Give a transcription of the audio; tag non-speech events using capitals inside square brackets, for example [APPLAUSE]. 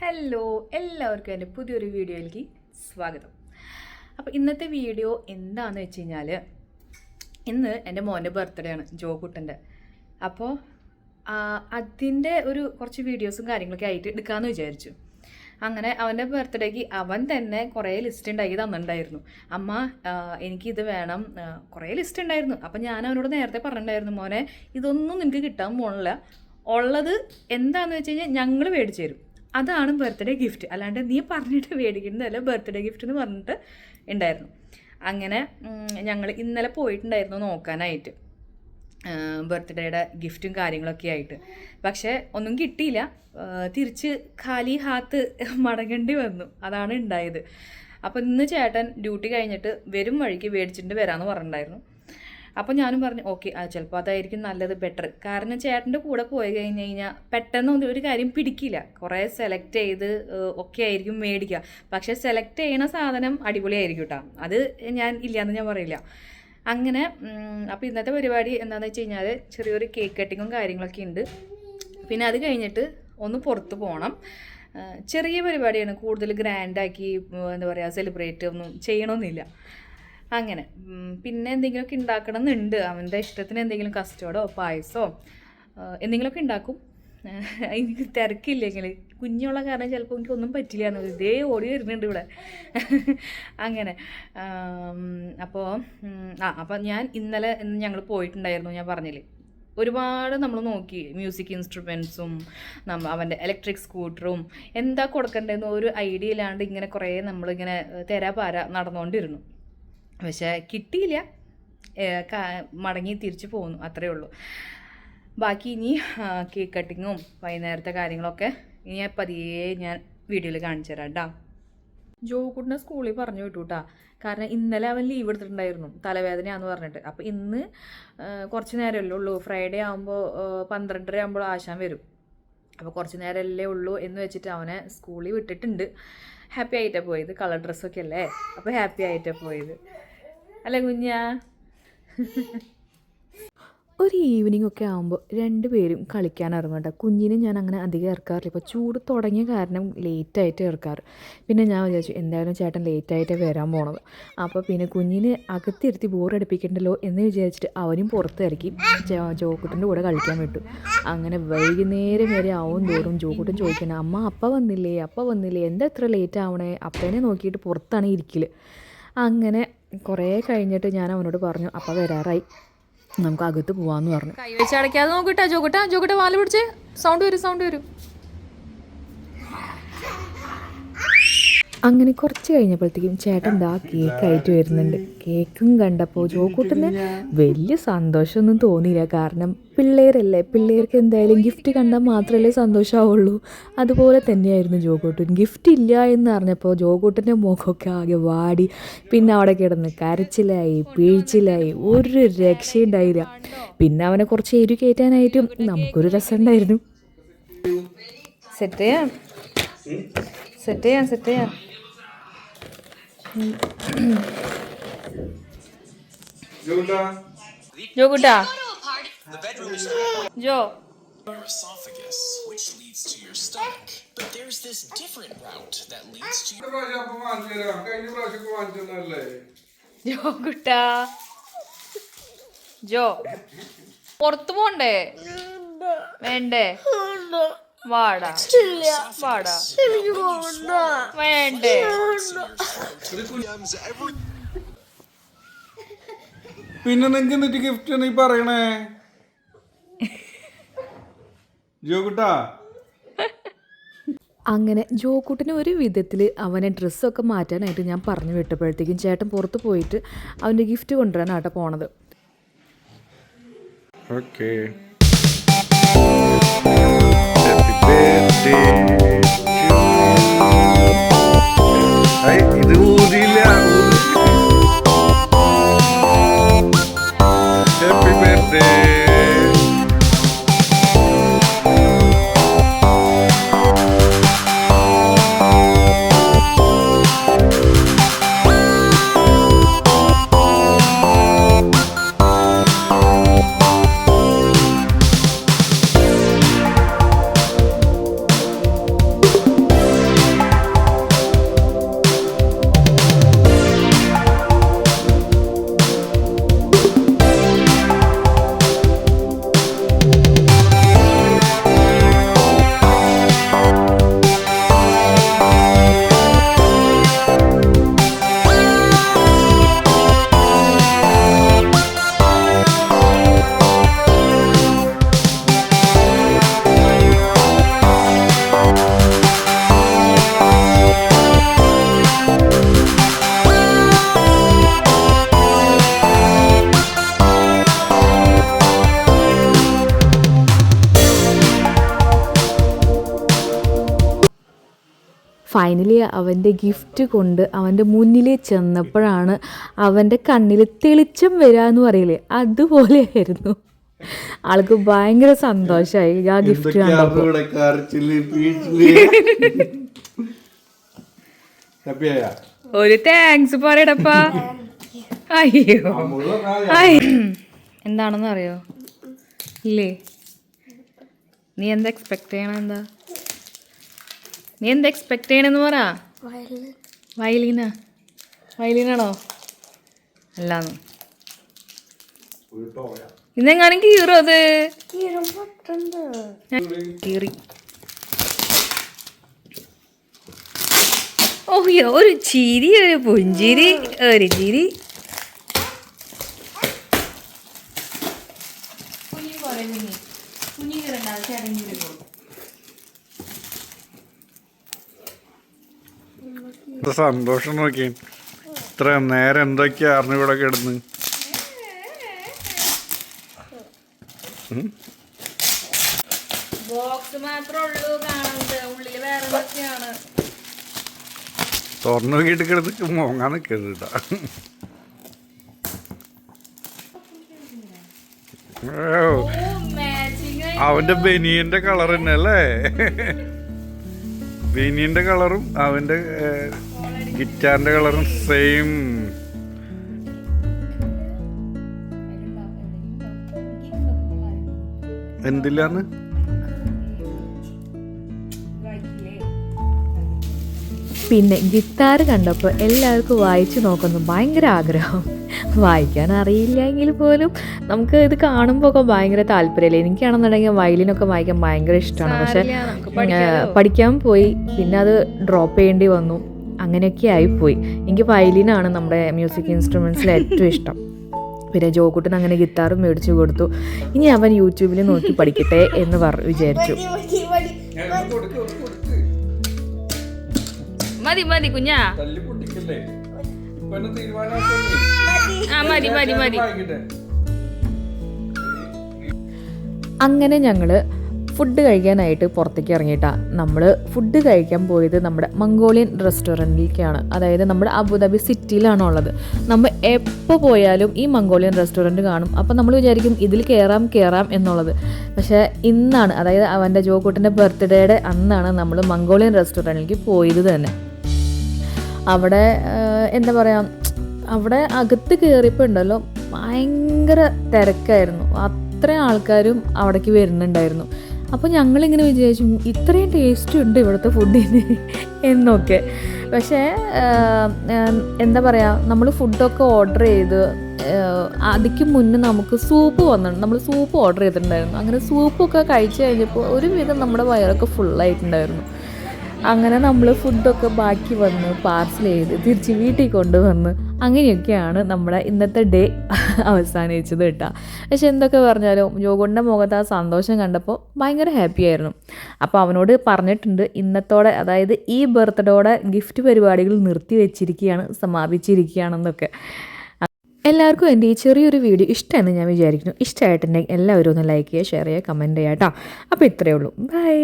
Hello എല്ലാവർക്കും എന്റെ പുതിയൊരു വീഡിയോയിലേക്ക് സ്വാഗതം. അപ്പോൾ ഇന്നത്തെ വീഡിയോ എന്താണെന്ന് വെച്ച് കഴിഞ്ഞാൽ ഇന്ന് എന്റെ മോന്റെ ബർത്ത്ഡേ ആണ് ജോ കുട്ടന്റെ. അപ്പോൾ അതിന്റെ ഒരു കുറച്ച് വീഡിയോസും കാര്യങ്ങളൊക്കെ ആയിട്ട് എടുക്കാമെന്ന് വിചാരിച്ചു. അങ്ങനെ അവന്റെ ബർത്ത്ഡേക്ക് അവൻ തന്നെ കുറേ ലിസ്റ്റ് ഉണ്ടാക്കി തന്നിട്ടുണ്ടായിരുന്നു. അമ്മ എനിക്കിത് വേണം കുറേ ലിസ്റ്റ് ഉണ്ടായിരുന്നു. അപ്പം ഞാൻ അവനോട് നേരത്തെ പറഞ്ഞിട്ടുണ്ടായിരുന്നു മോനെ ഇതൊന്നും നിനക്ക് കിട്ടാൻ പോണില്ല. ഉള്ളത് എന്താണെന്ന് വെച്ച് കഴിഞ്ഞാൽ ഞങ്ങൾ മേടിച്ചു തരും. അതാണ് ബർത്ത്ഡേ ഗിഫ്റ്റ്. അല്ലാണ്ട് നീ പറഞ്ഞിട്ട് മേടിക്കുന്നതല്ല ബർത്ത്ഡേ ഗിഫ്റ്റ് എന്ന് പറഞ്ഞിട്ട് ഉണ്ടായിരുന്നു. അങ്ങനെ ഞങ്ങൾ ഇന്നലെ പോയിട്ടുണ്ടായിരുന്നു നോക്കാനായിട്ട്. ബർത്ത്ഡേയുടെ ഗിഫ്റ്റും കാര്യങ്ങളൊക്കെ ആയിട്ട്. പക്ഷേ ഒന്നും കിട്ടിയില്ല. തിരിച്ച് ഖാലി ഹാത്ത് മടങ്ങേണ്ടി വന്നു. അതാണ് ഉണ്ടായത്. അപ്പോൾ ഇന്ന് ചേട്ടൻ ഡ്യൂട്ടി കഴിഞ്ഞിട്ട് വരും വഴിക്ക് മേടിച്ചിട്ട് വരാമെന്ന് പറഞ്ഞിട്ടുണ്ടായിരുന്നു. അപ്പോൾ ഞാനും പറഞ്ഞു ഓക്കെ ആ ചിലപ്പോൾ അതായിരിക്കും നല്ലത് ബെറ്റർ കാരണം ചേട്ടന്റെ കൂടെ പോയി കഴിഞ്ഞ് കഴിഞ്ഞാൽ പെട്ടെന്ന് ഒരു കാര്യം പിടിക്കില്ല. കുറേ സെലക്ട് ചെയ്ത് ഒക്കെ ആയിരിക്കും മേടിക്കുക പക്ഷേ സെലക്ട് ചെയ്യണ സാധനം അടിപൊളിയായിരിക്കും കേട്ടോ അത് ഞാൻ ഇല്ലയെന്ന് ഞാൻ പറയില്ല. അങ്ങനെ അപ്പോൾ ഇന്നത്തെ പരിപാടി എന്താണെന്ന് വെച്ച് കഴിഞ്ഞാൽ ചെറിയൊരു കേക്ക് കട്ടിങ്ങും കാര്യങ്ങളൊക്കെ ഉണ്ട് പിന്നെ അത് കഴിഞ്ഞിട്ട് ഒന്ന് പുറത്ത് പോകണം ചെറിയ പരിപാടിയാണ്. കൂടുതൽ ഗ്രാൻഡാക്കി എന്താ പറയുക സെലിബ്രേറ്റ് ഒന്നും ചെയ്യണമെന്നില്ല അങ്ങനെ. പിന്നെ എന്തെങ്കിലുമൊക്കെ ഉണ്ടാക്കണം എന്നുണ്ട് അവന്റെ ഇഷ്ടത്തിന് എന്തെങ്കിലും കസ്റ്റോഡോ പായസോ എന്തെങ്കിലുമൊക്കെ ഉണ്ടാക്കും [LAUGHS] എനിക്ക് തിരക്കില്ലെങ്കിൽ കുഞ്ഞുള്ള കാരണം ചിലപ്പോൾ എനിക്ക് ഒന്നും പറ്റില്ല എന്ന് ഇതേ ഓടി വരുന്നുണ്ട് ഇവിടെ. [LAUGHS] അങ്ങനെ. അപ്പോൾ ആ അപ്പം ഞാൻ ഇന്നലെ ഞങ്ങൾ പോയിട്ടുണ്ടായിരുന്നു ഞാൻ പറഞ്ഞില്ലേ. ഒരുപാട് നമ്മൾ നോക്കി. മ്യൂസിക് ഇൻസ്ട്രുമെൻസും നമ്മ അവന്റെ ഇലക്ട്രിക് സ്കൂട്ടറും എന്താ കൊടുക്കേണ്ടതെന്ന് ഒരു ഐഡിയ ഇല്ലാണ്ട് ഇങ്ങനെ കുറേ നമ്മളിങ്ങനെ തെരാ പാര നടന്നുകൊണ്ടിരുന്നു പക്ഷേ കിട്ടിയില്ല. മടങ്ങി തിരിച്ചു പോകുന്നു അത്രയേ ഉള്ളൂ. ബാക്കി ഇനി കേക്ക് കട്ടിങ്ങും വൈകുന്നേരത്തെ കാര്യങ്ങളൊക്കെ ഇനി പതിയെ ഞാൻ വീഡിയോയിൽ കാണിച്ചു തരാം കേട്ടോ ജോകുട്ടിനെ സ്കൂളിൽ പറഞ്ഞു വിട്ടു കേട്ടാ കാരണം ഇന്നലെ അവൻ ലീവ് എടുത്തിട്ടുണ്ടായിരുന്നു തലവേദനയാന്ന് പറഞ്ഞിട്ട്. അപ്പോൾ ഇന്ന് കുറച്ച് നേരമല്ലേ ഉള്ളൂ. ഫ്രൈഡേ ആകുമ്പോൾ പന്ത്രണ്ടര ആകുമ്പോൾ ആശാൻ വരും. അപ്പോൾ കുറച്ച് നേരമല്ലേ ഉള്ളൂ എന്ന് വെച്ചിട്ട് അവനെ സ്കൂളിൽ വിട്ടിട്ടുണ്ട്. ഹാപ്പി ആയിട്ടാണ് പോയത് കളർ ഡ്രസ്സൊക്കെ അല്ലേ? അപ്പോൾ ഹാപ്പി ആയിട്ടാണ് പോയത്. അല്ലേ കുഞ്ഞാ? [LAUGHS] ഒരു ഈവനിങ് ഒക്കെ ആകുമ്പോൾ രണ്ടുപേരും കളിക്കാൻ ഇറങ്ങും കേട്ടോ കുഞ്ഞിനെ ഞാൻ അങ്ങനെ അധികം ഇറക്കാറില്ല. ഇപ്പോൾ ചൂട് തുടങ്ങിയ കാരണം ലേറ്റായിട്ട് ഇറക്കാറ്. പിന്നെ ഞാൻ വിചാരിച്ചു എന്തായാലും ചേട്ടൻ ലേറ്റായിട്ട് വരാൻ പോണത്. അപ്പോൾ പിന്നെ കുഞ്ഞിനെ അകത്തിരുത്തി ബോറടിപ്പിക്കണ്ടല്ലോ എന്ന് വിചാരിച്ചിട്ട് അവനും പുറത്ത് ഇറക്കി. ജോക്കുട്ടന്റെ കൂടെ കളിക്കാൻ വിട്ടു. അങ്ങനെ വൈകുന്നേരം വരെ ആവും തോറും ജോക്കുട്ടൻ ചോദിക്കണം അമ്മ അപ്പ വന്നില്ലേ? അപ്പ വന്നില്ലേ? എന്താ ഇത്ര ലേറ്റ് ആവണേ? അപ്പനെ നോക്കിയിട്ട് പുറത്താണ് ഇരിക്കൽ അങ്ങനെ കുറേ കഴിഞ്ഞിട്ട് ഞാൻ അവനോട് പറഞ്ഞു അപ്പ വരാറായി. നമുക്ക് അകത്ത് പോവാന്ന് പറഞ്ഞു. കൈ വെച്ച് അടയ്ക്കാതെ നോക്കിട്ടാ ജോക്കുട്ടാ ജോക്കുട്ട വാൽ പിടിച്ച്. സൗണ്ട് വരും സൗണ്ട് വരും. അങ്ങനെ കുറച്ച് കഴിഞ്ഞപ്പോഴത്തേക്കും ചേട്ടൻ ദാ കേക്ക് ആയിട്ട് വരുന്നുണ്ട്. കേക്കും കണ്ടപ്പോൾ ജോക്കൂട്ടിന് വലിയ സന്തോഷമൊന്നും തോന്നിയില്ല. കാരണം പിള്ളേരല്ലേ? പിള്ളേർക്ക് എന്തായാലും ഗിഫ്റ്റ് കണ്ടാൽ മാത്രമല്ലേ സന്തോഷമാവുള്ളൂ അതുപോലെ തന്നെയായിരുന്നു ജോക്കൂട്ടൻ ഗിഫ്റ്റ് ഇല്ല എന്ന് അറിഞ്ഞപ്പോൾ ജോക്കൂട്ടന്റെ മുഖമൊക്കെ ആകെ വാടി. പിന്നെ അവിടെ കിടന്ന് കരച്ചിലായി പീഴ്ചിലായി ഒരു രക്ഷയുണ്ടായില്ല പിന്നെ അവനെ കുറച്ച് എരു കയറ്റാനായിട്ടും നമുക്കൊരു രസമുണ്ടായിരുന്നു. സെറ്റ് ചെയ്യാം. സെറ്റ് ചെയ്യാം സെറ്റ് ചെയ്യാം. ജോക്കുട്ടാ ജോ your esophagus, which leads to your stomach. But there's this different route that leads to your തന്നല്ലേ ജോക്കുട്ടാ ജോ പുറത്തു പോണ്ടേ വേണ്ടേ വാടാ. വാടാ. വേണ്ടേ. പിന്നെ നിങ്ങക്ക് എന്നിട്ട് ഗിഫ്റ്റ് നീ പറയണേ? ജോകുട്ടാ അങ്ങനെ ജോക്കൂട്ടിന് ഒരു വിധത്തിൽ അവനെ ഡ്രസ്സൊക്കെ മാറ്റാനായിട്ട് ഞാൻ പറഞ്ഞു വിട്ടപ്പോഴത്തേക്കും ചേട്ടൻ പുറത്ത് പോയിട്ട് അവന്റെ ഗിഫ്റ്റ് കൊണ്ടുവരാനാട്ടോ പോണത്. ഓക്കെ ഫൈനലി അവന്റെ ഗിഫ്റ്റ് കൊണ്ട് അവന്റെ മുന്നിൽ ചെന്നപ്പോഴാണ് അവന്റെ കണ്ണിൽ തെളിച്ചം വരിക എന്ന് പറയില്ലേ അതുപോലെയായിരുന്നു. ആൾക്ക് ഭയങ്കര സന്തോഷമായി ആ ഗിഫ്റ്റ് ഒരു താങ്ക്സ് പറയടപ്പാ. അയ്യോ. എന്താണെന്ന് അറിയോ ഇല്ലേ? നീ എന്താ എക്സ്പെക്ട് ചെയ്യണ എന്താ? നീ എന്താ എക്സ്പെക്ട് ചെയ്യണെന്ന് പറ. വയലീന. വയലീനാണോ? അല്ലാന്ന്. ഇന്നെങ്ങാനും കീറോ അത്? കീറി. ഓഹ്യോ ഒരു ചിരി ഒരു പുഞ്ചിരി ഒരു ചിരി എന്താ സന്തോഷം നോക്കി. ഇത്ര നേരം എന്തൊക്കെയാ അറിഞ്ഞു ഇവിടെ കിടന്ന് തുറന്നു നോക്കിയിട്ട് കിടന്ന് മോങ്ങാൻ നിൽക്കരുത് കേട്ടാ അവന്റെ ബനിയന്റെ കളർ തന്നെ അല്ലേ? ബനിയന്റെ കളറും അവന്റെ ഗിറ്റാറിന്റെ കളറും സെയിം. എന്തില്ലാന്ന്? പിന്നെ ഗിത്താർ കണ്ടപ്പോൾ എല്ലാവർക്കും വായിച്ചു നോക്കുന്നു. ഭയങ്കര ആഗ്രഹം. വായിക്കാൻ അറിയില്ല എങ്കിൽ പോലും നമുക്ക് ഇത് കാണുമ്പോൾ ഒക്കെ ഭയങ്കര താല്പര്യമല്ലേ എനിക്കാണെന്നുണ്ടെങ്കിൽ വയലിനൊക്കെ വായിക്കാൻ ഭയങ്കര ഇഷ്ടമാണ്. പക്ഷെ. പഠിക്കാൻ പോയി. പിന്നെ അത് ഡ്രോപ്പ് ചെയ്യേണ്ടി വന്നു. അങ്ങനെയൊക്കെ ആയിപ്പോയി എനിക്ക് വയലിനാണ് നമ്മുടെ മ്യൂസിക് ഇൻസ്ട്രുമെൻസിൽ ഏറ്റവും ഇഷ്ടം. പിന്നെ ജോക്കുട്ടൻ അങ്ങനെ ഗിത്താറും മേടിച്ചു കൊടുത്തു. ഇനി അവൻ യൂട്യൂബിൽ നോക്കി പഠിക്കട്ടെ എന്ന് പറ വിചാരിച്ചു. മതി മതി കുഞ്ഞാ. തല്ലി പൊട്ടിക്കല്ലേ? ആ മതി മതി മതി. അങ്ങനെ ഞങ്ങൾ ഫുഡ് കഴിക്കാനായിട്ട് പുറത്തേക്ക് ഇറങ്ങിയിട്ടാണ് നമ്മൾ ഫുഡ് കഴിക്കാൻ പോയത് നമ്മുടെ മംഗോളിയൻ റെസ്റ്റോറന്റിലേക്കാണ്. അതായത് നമ്മുടെ അബുദാബി സിറ്റിയിലാണ് ഉള്ളത് നമ്മൾ എപ്പോൾ പോയാലും ഈ മംഗോളിയൻ റെസ്റ്റോറന്റ് കാണും. അപ്പോൾ നമ്മൾ വിചാരിക്കും ഇതിൽ കയറാം കയറാം എന്നുള്ളത്. പക്ഷേ ഇന്നാണ് അതായത് അവന്റെ ജോക്കൂട്ടന്റെ ബർത്ത്ഡേയുടെ അന്നാണ് നമ്മൾ മംഗോളിയൻ റെസ്റ്റോറന്റിലേക്ക് പോയത് തന്നെ. അവിടെ എന്താ പറയുക അവിടെ അകത്ത് കയറിയപ്പോൾ ഉണ്ടല്ലോ ഭയങ്കര തിരക്കായിരുന്നു. അത്രയും ആൾക്കാരും അവിടേക്ക് വരുന്നുണ്ടായിരുന്നു. അപ്പോൾ ഞങ്ങളിങ്ങനെ വിചാരിച്ചു ഇത്രയും ടേസ്റ്റ് ഉണ്ട് ഇവിടുത്തെ ഫുഡിന് എന്നൊക്കെ. പക്ഷേ എന്താ പറയുക നമ്മൾ ഫുഡൊക്കെ ഓർഡർ ചെയ്ത് അതിക്ക് മുന്നേ നമുക്ക് സൂപ്പ് വന്നിട്ടുണ്ട് നമ്മൾ സൂപ്പ് ഓർഡർ ചെയ്തിട്ടുണ്ടായിരുന്നു. അങ്ങനെ സൂപ്പൊക്കെ കഴിച്ചു കഴിഞ്ഞപ്പോൾ ഒരുവിധം നമ്മുടെ വയറൊക്കെ ഫുള്ളായിട്ടുണ്ടായിരുന്നു അങ്ങനെ നമ്മൾ ഫുഡൊക്കെ ബാക്കി വന്ന് പാർസൽ ചെയ്ത് തിരിച്ച് വീട്ടിൽ കൊണ്ടുവന്ന് അങ്ങനെയൊക്കെയാണ് നമ്മുടെ ഇന്നത്തെ ഡേ അവസാനിച്ചത് കേട്ടോ. പക്ഷെ എന്തൊക്കെ പറഞ്ഞാലും ജോഗുണ്ട മുഖത്ത് ആ സന്തോഷം കണ്ടപ്പോൾ ഭയങ്കര ഹാപ്പി ആയിരുന്നു. അപ്പോൾ അവനോട് പറഞ്ഞിട്ടുണ്ട് ഇന്നത്തോടെ അതായത് ഈ ബർത്ത്ഡേയോടെ ഗിഫ്റ്റ് പരിപാടികൾ നിർത്തി വെച്ചിരിക്കുകയാണ് സമാപിച്ചിരിക്കുകയാണെന്നൊക്കെ. എല്ലാവർക്കും എന്റെ ഈ ചെറിയൊരു വീഡിയോ ഇഷ്ടമെന്ന് ഞാൻ വിചാരിക്കുന്നു. ഇഷ്ടമായിട്ടുണ്ടെങ്കിൽ എല്ലാവരും ഒന്ന് ലൈക്ക് ചെയ്യുക ഷെയർ ചെയ്യുക കമന്റ് ചെയ്യുക കേട്ടോ. അപ്പോൾ ഇത്രയേ ഉള്ളൂ. ബൈ